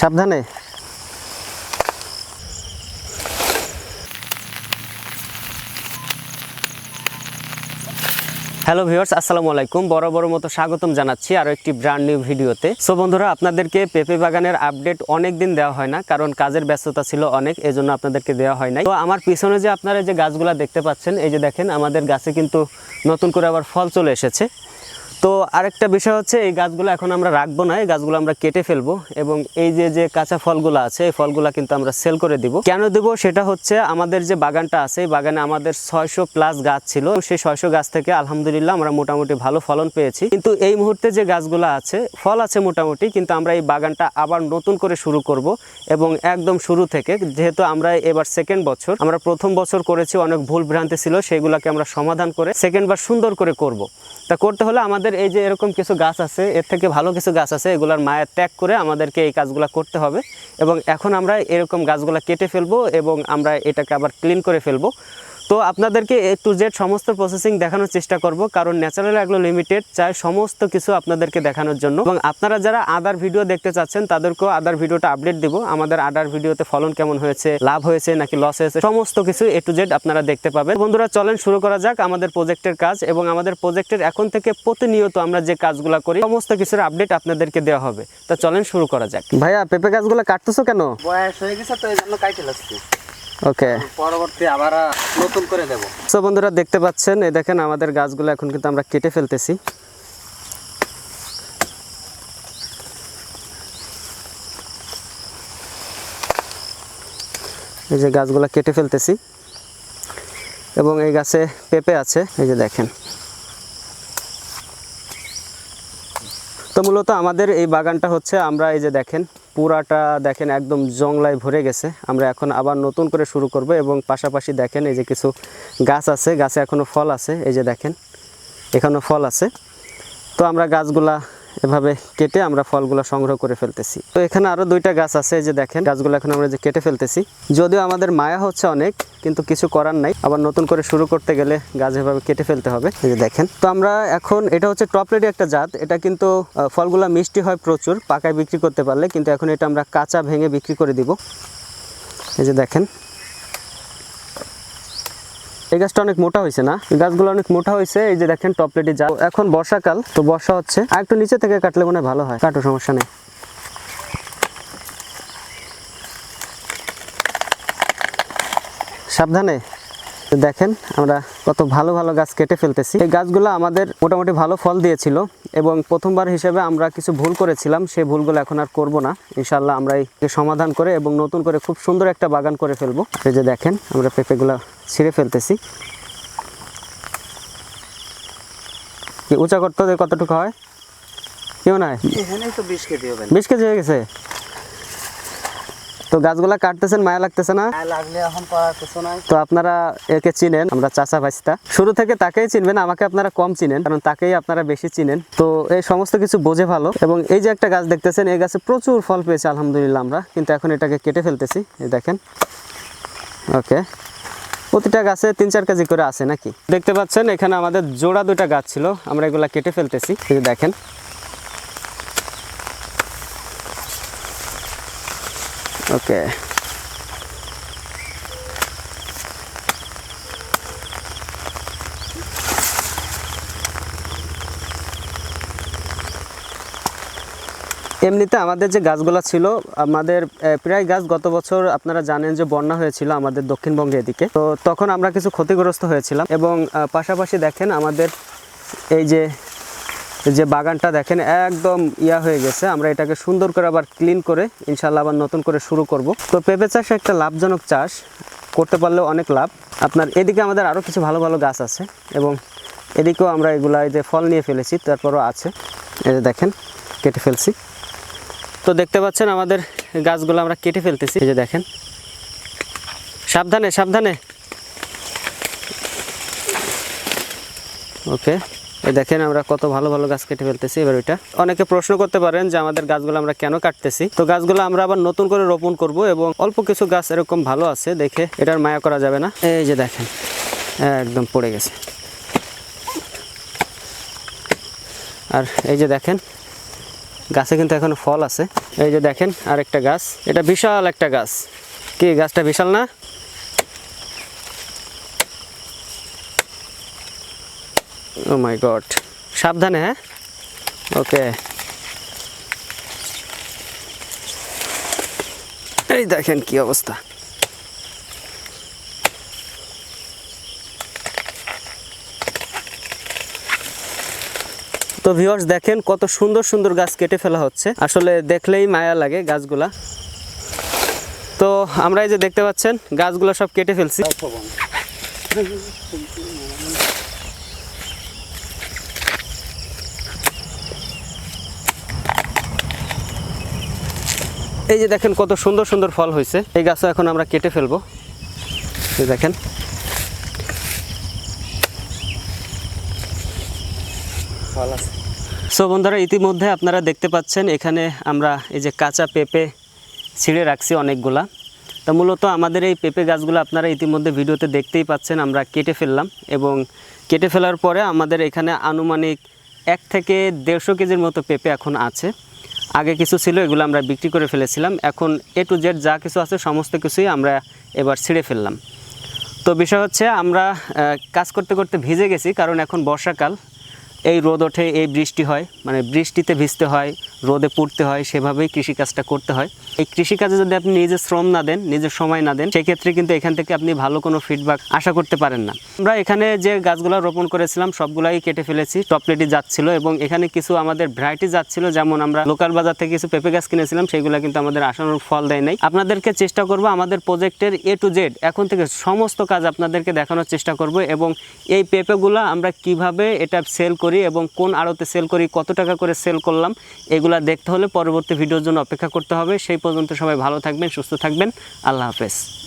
সাবধানে। Hello viewers আসসালামু আলাইকুম। বড় বড় মতো স্বাগতম জানাচ্ছি আরও একটি ব্র্যান্ড নিউ ভিডিওতে। সো বন্ধুরা, আপনাদেরকে পেঁপে বাগানের আপডেট অনেক দিন দেওয়া হয় না, কারণ কাজের ব্যস্ততা ছিল অনেক, এজন্য আপনাদেরকে দেওয়া হয় নাই। তো আমার পিছনে যে আপনারা যে গাছগুলো দেখতে পাচ্ছেন, এই যে দেখেন, আমাদের গাছে কিন্তু নতুন করে আবার ফল চলে এসেছে। তো আরেকটা বিষয় হচ্ছে, এই গাছগুলো এখন আমরা রাখব না, এই গাছগুলো আমরা কেটে ফেলব এবং এই যে যে কাঁচা ফলগুলো আছে, এই ফলগুলো কিন্তু আমরা সেল করে দিব। কেন দেব? সেটা হচ্ছে আমাদের যে বাগানটা আছে, এই বাগানে আমাদের ছয়শো প্লাস গাছ ছিল। সেই ছয়শো গাছ থেকে আলহামদুলিল্লাহ আমরা মোটামুটি ভালো ফলন পেয়েছি। কিন্তু এই মুহূর্তে যে গাছগুলো আছে, ফল আছে মোটামুটি, কিন্তু আমরা এই বাগানটা আবার নতুন করে শুরু করব এবং একদম শুরু থেকে, যেহেতু আমরা এবার সেকেন্ড বছর, আমরা প্রথম বছর করেছি, অনেক ভুল ভ্রান্তি ছিল, সেগুলোকে আমরা সমাধান করে সেকেন্ড বার সুন্দর করে করব। তা করতে হলে আমাদের এই যে এরকম কিছু গাছ আছে, এর থেকে ভালো কিছু গাছ আছে, এগুলার মায়ের ত্যাগ করে আমাদেরকে এই কাজগুলো করতে হবে। এবং এখন আমরা এরকম গাছগুলো কেটে ফেলব এবং আমরা এটাকে আবার ক্লিন করে ফেলব। তো আপনাদেরকে এ টু জেড সমস্ত প্রসেসিং দেখানোর চেষ্টা করব কারণ ন্যাচারাল অ্যাগ্লো লিমিটেড চায় সমস্ত কিছু আপনাদেরকে দেখানোর জন্য। এবং আপনারা যারা আদার ভিডিও দেখতে চাচ্ছেন তাদেরকেও আদার ভিডিওটা আপডেট দিব। আমাদের আদার ভিডিওতে ফলন কেমন হয়েছে লাভ হয়েছে নাকি লস হয়েছে সমস্ত কিছু এ টু জেড আপনারা দেখতে পাবেন। বন্ধুরা চলেন শুরু করা যাক আমাদের প্রজেক্টের কাজ। এবং আমাদের প্রজেক্টের এখন থেকে প্রতিনিয়ত আমরা যে কাজগুলো করি সমস্ত কিছুর আপডেট আপনাদেরকে দেওয়া হবে। তো চলেন শুরু করা যাক। ভাইয়া পেঁপে গাছগুলো কাটতেছো কেন? বয়স হয়ে গেছে তো এই জন্য কাইটে লাগছে। ওকে পরবর্তী আবার নতুন করে দেব। সো বন্ধুরা দেখতে পাচ্ছেন এই দেখেন আমাদের গাছগুলো এখন কিন্তু আমরা কেটে ফেলতেছি। এই যে গাছগুলো কেটে ফেলতেছি। এবং এই গাছে পেঁপে আছে এই যে দেখেন। তো মূলত আমাদের এই বাগানটা হচ্ছে, আমরা এই যে দেখেন, পুরাটা দেখেন একদম জংলায় ভরে গেছে। আমরা এখন আবার নতুন করে শুরু করব এবং পাশাপাশি দেখেন এই যে কিছু গাছ আছে, গাছে এখনও ফল আছে, এই যে দেখেন এখনও ফল আছে। তো আমরা গাছগুলা এভাবে কেটে আমরা ফলগুলো সংগ্রহ করে ফেলতেছি। তো এখানে আরও দুইটা গাছ আছে যে দেখেন, গাছগুলো এখন আমরা যে কেটে ফেলতেছি। যদিও আমাদের মায়া হচ্ছে অনেক, কিন্তু কিছু করার নাই। আবার নতুন করে শুরু করতে গেলে গাছ এভাবে কেটে ফেলতে হবে। এই যে দেখেন, তো আমরা এখন, এটা হচ্ছে টপলেটে একটা জাত। এটা কিন্তু ফলগুলো মিষ্টি হয় প্রচুর, পাকায় বিক্রি করতে পারলে, কিন্তু এখন এটা আমরা কাঁচা ভেঙে বিক্রি করে দিব। এই যে দেখেন এই গাছটা অনেক মোটা হয়েছে না? গাছগুলো অনেক মোটা হয়েছে, এই যে দেখেন টপ টপলেটে যা এখন বর্ষাকাল, তো বর্ষা হচ্ছে। আর একটু নিচে থেকে কাটলে মনে ভালো হয়। কাটো, সমস্যা নেই। সাবধানে। দেখেন, আমরা কত ভালো ভালো গাছ কেটে ফেলতেছি। এই গাছগুলো আমাদের মোটামুটি ভালো ফল দিয়েছিল। এবং প্রথমবার হিসেবে আমরা কিছু ভুল করেছিলাম সেই ভুলগুলো এখন আর করব না। ইনশাল্লাহ আমরা এই সমাধান করে এবং নতুন করে খুব সুন্দর একটা বাগান করে ফেলব। এই যে দেখেন আমরা পেঁপেগুলো ছিঁড়ে ফেলতেছি। কি উঁচা করতে কতটুকু হয়? কেউ নাই? বিশ কেজি হয়ে গেছে? তো গাছগুলা কাটতেছেন মায়া লাগতেছে না? লাগলে এখন পাওয়ার কিছু নাই। তো আপনারা একে চিনেন আমরা চাচা ভাইস্তা। শুরু থেকে তাকেই চিনবেন আমাকে আপনারা কম চিনেন কারণ তাকেই আপনারা বেশি চিনেন। তো এই সমস্ত কিছু বোঝে ভালো। এবং এই যে একটা গাছ দেখতেছেন এই গাছে প্রচুর ফল পেয়েছে আলহামদুলিল্লাহ আমরা। কিন্তু এখন এটাকে কেটে ফেলতেছি এই দেখেন। ওকে। প্রতিটা গাছে তিন চার কেজি করে আছে নাকি? দেখতে পাচ্ছেন এখানে আমাদের জোড়া দুটা গাছ ছিল আমরা এগুলা কেটে ফেলতেছি দেখেন। ওকে এমনিতে আমাদের যে গাছগুলো ছিল, আমাদের প্রায় গাছ গত বছর আপনারা জানেন যে বন্যা হয়েছিল আমাদের দক্ষিণবঙ্গে এদিকে। তো তখন আমরা কিছু ক্ষতিগ্রস্ত হয়েছিলাম এবং পাশাপাশি দেখেন আমাদের এই যে যে বাগানটা দেখেন, একদম ইয়া হয়ে গেছে। আমরা এটাকে সুন্দর করে আবার ক্লিন করে ইনশাল্লাহ আবার নতুন করে শুরু করব। তো পেঁপে চাষ একটা লাভজনক চাষ, করতে পারলেও অনেক লাভ। আপনার এদিকে আমাদের আরও কিছু ভালো ভালো গাছ আছে এবং এদিকেও আমরা এগুলা যে ফল নিয়ে ফেলেছি, তারপরও আছে। এই যে দেখেন, কেটে ফেলছি। তো দেখতে পাচ্ছেন আমাদের গাছগুলো আমরা কেটে ফেলতেছি। এই যে দেখেন। সাবধানে সাবধানে। ওকে। এই দেখেন আমরা কত ভালো ভালো গাছ কেটে ফেলতেছি এবার ওইটা। অনেকে প্রশ্ন করতে পারেন যে আমাদের গাছগুলো আমরা কেন কাটতেছি? তো গাছগুলো আমরা আবার নতুন করে রোপণ করব এবং অল্প কিছু গাছ এরকম ভালো আছে দেখে এটার মায়া করা যাবে না। এই যে দেখেন, একদম পড়ে গেছে। আর এই যে দেখেন, গাছে কিন্তু এখন ফল আছে। এই যে দেখেন আরেকটা গাছ, এটা বিশাল একটা গাছ। কি, গাছটা বিশাল না? ও মাই গড সাবধানে হ্যাঁ? ওকে এই দেখেন কি অবস্থা। তো ভিউয়ার্স দেখেন কত সুন্দর সুন্দর গাছ কেটে ফেলা হচ্ছে। আসলে দেখলেই মায়া লাগে গাছগুলা। তো আমরা এই যে দেখতে পাচ্ছেন, গাছগুলো সব কেটে ফেলছি। এই যে দেখেন কত সুন্দর সুন্দর ফল হয়েছে। এই গাছও এখন আমরা কেটে ফেলব। এই দেখেন। ফল আছে। সো বন্ধুরা ইতিমধ্যে আপনারা দেখতে পাচ্ছেন এখানে আমরা এই যে কাঁচা পেঁপে ছিঁড়ে রাখছি অনেকগুলা। তা মূলত আমাদের এই পেঁপে গাছগুলো আপনারা ইতিমধ্যে ভিডিওতে দেখতেই পাচ্ছেন আমরা কেটে ফেললাম এবং কেটে ফেলার পরে আমাদের এখানে আনুমানিক এক থেকে দেড়শো কেজির মতো পেঁপে এখন আছে। আগে কিছু ছিল, এগুলো আমরা বিক্রি করে ফেলেছিলাম। এখন এ টু জেড যা কিছু আছে, সমস্ত কিছুই আমরা এবার ছিঁড়ে ফেললাম। তো বিষয় হচ্ছে, আমরা কাজ করতে করতে ভিজে গেছি, কারণ এখন বর্ষাকাল। এই রোদ ওঠে, এই বৃষ্টি হয় মানে বৃষ্টিতে ভিজতে হয় রোদে পড়তে হয়, সেভাবেই কৃষিকাজটা করতে হয়। এই কৃষিকাজে যদি আপনি নিজে শ্রম না দেন নিজের সময় না দেন, সেক্ষেত্রে কিন্তু এখান থেকে আপনি ভালো কোনো ফিডব্যাক আশা করতে পারেন না। আমরা এখানে যে গাছগুলো রোপণ করেছিলাম, সবগুলাই কেটে ফেলেছি টপলেটি যাচ্ছিল এবং এখানে কিছু আমাদের ভ্যারাইটি যাচ্ছিল, যেমন আমরা লোকাল বাজার থেকে কিছু পেঁপে গাছ কিনেছিলাম, সেগুলো কিন্তু আমাদের আসানোর ফল দেয় নাই। আপনাদেরকে চেষ্টা করব আমাদের প্রজেক্টের এ টু জেড এখন থেকে সমস্ত কাজ আপনাদেরকে দেখানোর চেষ্টা করব এবং এই পেঁপেগুলো আমরা কীভাবে এটা সেল করি এবং কোন আড়তে সেল করি, কত টাকা করে সেল করলাম, এগুলা দেখতে হলে পরবর্তী ভিডিওর জন্য অপেক্ষা করতে হবে। সেই পর্যন্ত সবাই ভালো থাকবেন, সুস্থ থাকবেন। আল্লাহ হাফেজ।